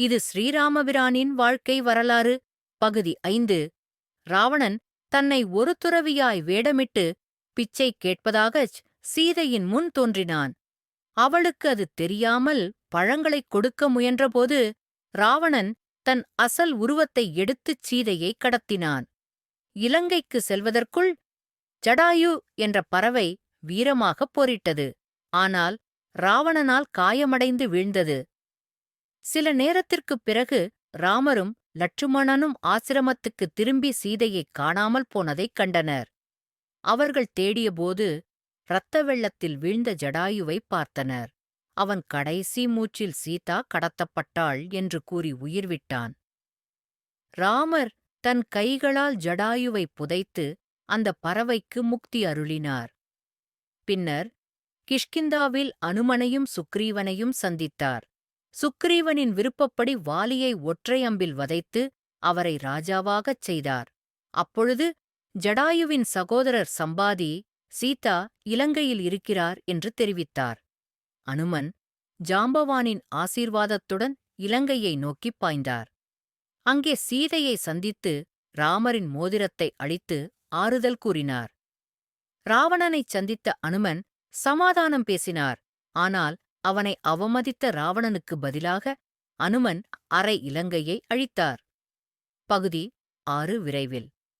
இது ஸ்ரீராமபிரானின் வாழ்க்கை வரலாறு. பகுதி ஐந்து. ராவணன் தன்னை ஒரு துறவியாய் வேடமிட்டு பிச்சை கேட்பதாகச் சீதையின் முன் தோன்றினான். அவளுக்கு அது தெரியாமல் பழங்களைக் கொடுக்க முயன்றபோது ராவணன் தன் அசல் உருவத்தை எடுத்துச் சீதையை கடத்தினான். இலங்கைக்கு செல்வதற்குள் ஜடாயு என்ற பறவை வீரமாகப் போரிட்டது. ஆனால் ராவணனால் காயமடைந்து வீழ்ந்தது. சில நேரத்திற்குப் பிறகு ராமரும் லட்சுமணனும் ஆசிரமத்துக்கு திரும்பி சீதையைக் காணாமல் போனதைக் கண்டனர். அவர்கள் தேடியபோது இரத்த வெள்ளத்தில் வீழ்ந்த ஜடாயுவைப் பார்த்தனர். அவன் கடைசி மூச்சில் சீதா கடத்தப்பட்டாள் என்று கூறி உயிர்விட்டான் ராமர் தன் கைகளால் ஜடாயுவை புதைத்து அந்த பறவைக்கு முக்தி அருளினார். பின்னர் கிஷ்கிந்தாவில் அனுமனையும் சுக்ரீவனையும் சந்தித்தார். சுக்ரீவனின் விருப்பப்படி வாலியை ஒற்றையம்பில் வதைத்து அவரை ராஜாவாகச் செய்தார். அப்பொழுது ஜடாயுவின் சகோதரர் சம்பாதி சீதா இலங்கையில் இருக்கிறார் என்று தெரிவித்தார். அனுமன் ஜாம்பவானின் ஆசீர்வாதத்துடன் இலங்கையை நோக்கிப் பாய்ந்தார். அங்கே சீதையை சந்தித்து ராமரின் மோதிரத்தை அழித்து ஆறுதல் கூறினார். ராவணனைச் சந்தித்த அனுமன் சமாதானம் பேசினார். ஆனால் அவனை அவமதித்த ராவணனுக்கு பதிலாக அனுமன் அரை இலங்கையை அழித்தார். பகுதி ஆறு விரைவில்.